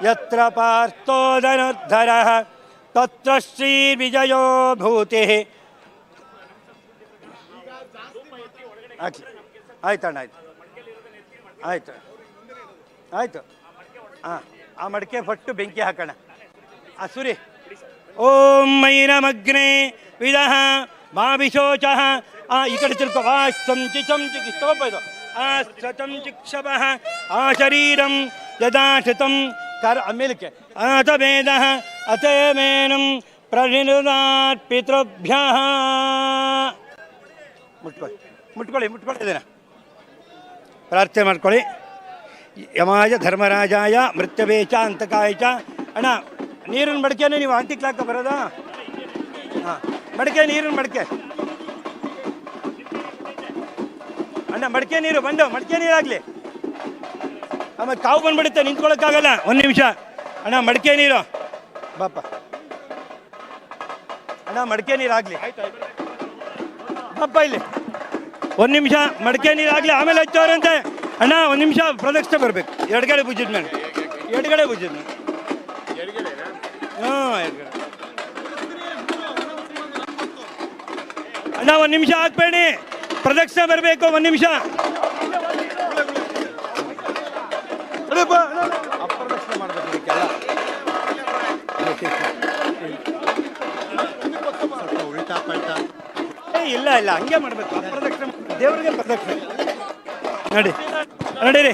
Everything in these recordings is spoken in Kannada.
ಯತ್ರ ಪಾರ್ಥೋದನುದ್ಧರಃ ತತ್ರ ಶ್ರೀವಿಜಯೋ ಭೂತಿಃ ಹಾಕಿ ಆಯ್ತಣ್ಣ ಆಯ್ತು ಆಯ್ತು ಆಯ್ತು ಹಾಂ ಆ ಮಡಿಕೆ ಫಟ್ಟು ಬೆಂಕಿ ಹಾಕೋಣ ಆ ಸುರಿ ಓಂ ಮೈನಮಗ್ನೆ ವಿದಃ ಮಾ ವಿಶೋಚ ಆ ಈ ಕಡೆ ತಿಳ್ಕೊ ಆ ಸಂಚಿ ಚಂಚಿ ತಗೋಪ ಇದು ಆ ಸತಂ ಚಿಕ್ಷವಃ ಆ ಶರೀರಂ ಯದಾಶಿತಂ ಆತ ವೇದ ಅತೇ ಮೇನಂ ಪ್ರಣಿನುದಾತ್ ಪಿತೃಭ್ಯ ಮುಟ್ಕೊಳ್ಳಿ ಮುಟ್ಕೊಳ್ಳಿ ಮುಟ್ಕೊಳ್ಳಿ ಇದನ್ನ. ಪ್ರಾರ್ಥನೆ ಮಾಡ್ಕೊಳ್ಳಿ. ಯಮಾಯ ಧರ್ಮರಾಜಾಯ ಮೃತ್ಯವೇಚ ಅಂತಕಾಯ ಚ. ಅಣ್ಣ ನೀರಿನ ಮಡಿಕೆನೇ ನೀವು ಅಂಟಿಕ್ಲಾಕ ಬರೋದಾ? ಹಾಂ ಮಡಿಕೆ ನೀರಿನ ಮಡಿಕೆ. ಅಣ್ಣ ಮಡಿಕೆ ನೀರು ಬಂದು ಮಡಿಕೆ ನೀರಾಗಲಿ ಆಮೇಲೆ ಕಾವು ಬಂದ್ಬಿಡುತ್ತೆ ನಿಂತ್ಕೊಳ್ಳೋಕ್ಕಾಗಲ್ಲ ಒಂದು ನಿಮಿಷ. ಅಣ್ಣ ಮಡಿಕೆ ನೀರು. ಬಾಪ ಅಣ್ಣ ಮಡಿಕೆ ನೀರಾಗಲಿ ಬಾಪ ಇಲ್ಲಿ. ಒಂದು ನಿಮಿಷ ಮಡಿಕೆ ನೀರಾಗಲಿ ಆಮೇಲೆ ಹಚ್ಚೋರಂತೆ ಅಣ್ಣ ಒಂದು ನಿಮಿಷ ಪ್ರದಕ್ಷಿಣೆ ಬರಬೇಕು. ಎಡಗಡೆ ಭುಜದ ಮೇಲೆ. ಎಡಗಡೆ ಭುಜದ ಮೇಲೆ. ಹಾಂ ಎಡಗಡೆ. ಅಣ್ಣ ಒಂದು ನಿಮಿಷ ಹಾಕ್ಬೇಡಿ ಪ್ರದಕ್ಷಿಣೆ ಬರಬೇಕು ಒಂದು ನಿಮಿಷ. ಇಲ್ಲ ಇಲ್ಲ, ಹಂಗೆ ಮಾಡ್ಬೇಕು. ಪ್ರದಕ್ಷಿಣೆ ದೇವರಿಗೆ ಪ್ರದಕ್ಷಿಣೆ. ನಡಿ. ನಡೀರಿ.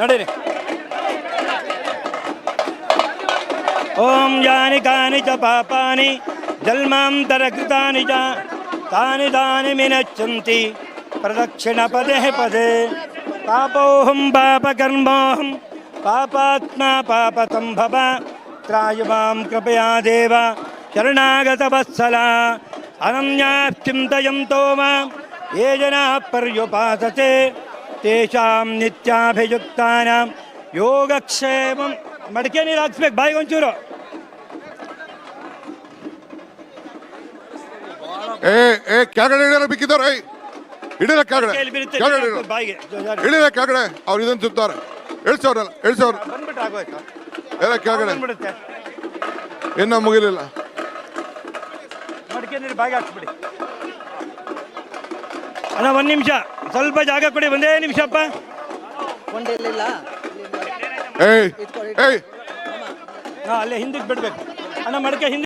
ನಡೀರಿ. ಓಂ ಯಾನಿ ಕಾನಿ ಚ ಪಾಪಾನಿ ಜನ್ಮಾಂತರಕೃತಾನಿ ಚ, ತಾನಿ ತಾನಿ ಮಿನಚ್ಚಂತಿ ಪ್ರದಕ್ಷಿಣ ಪದೇ ಪದೇ. ಪಾಪೋಹಂ ಪಾಪಕರ್ಮೋಹಂ पापात्मा पापतं भव। त्रायुवां कृपया देव। शरणागत वत्सला चिन्तयन्तो माँ ये जनाः पर्युपासते। तेषां नित्याभियुक्तानां योगक्षेम। मडके निराक्ष्मेक भाई कौन चूरो ए ए, क्या कर रहे हो? बिकी तो ಬೀಳುತ್ತೆ, ಕೆಳಗಡೆ. ಇಳಿಲ್ಲ ಕೆಳಗಡೆ ಅವ್ರು ಇದನ್ನು ತಿಂತಾರೆ. ಇಳಿಸೋರಲ್ಲ ಇಳಿಸೋರು. ಬಂದ್ಬಿಟ್ರೆ ಆಗೋಯ್ತು? ಎಲ್ಲ ಕೆಳಗಡೆ. ಬಂದ್ಬಿಡುತ್ತೆ. ಇನ್ನೂ ಮುಗಿಲಿಲ್ಲ. ಅಣ್ಣ ಒಂದು ನಿಮಿಷ. ಸ್ವಲ್ಪ ಜಾಗ ಕೊಡಿ ಒಂದೇ ನಿಮಿಷಪ್ಪ. ಏಯ್ ಏಯ್. ಹಾಂ ಅಲ್ಲೇ ಹಿಂದಕ್ಕೆ ಬಿಡ್ಬೇಕು. ಅಣ್ಣ ಮಡಕೆ ಹಿಂದೆ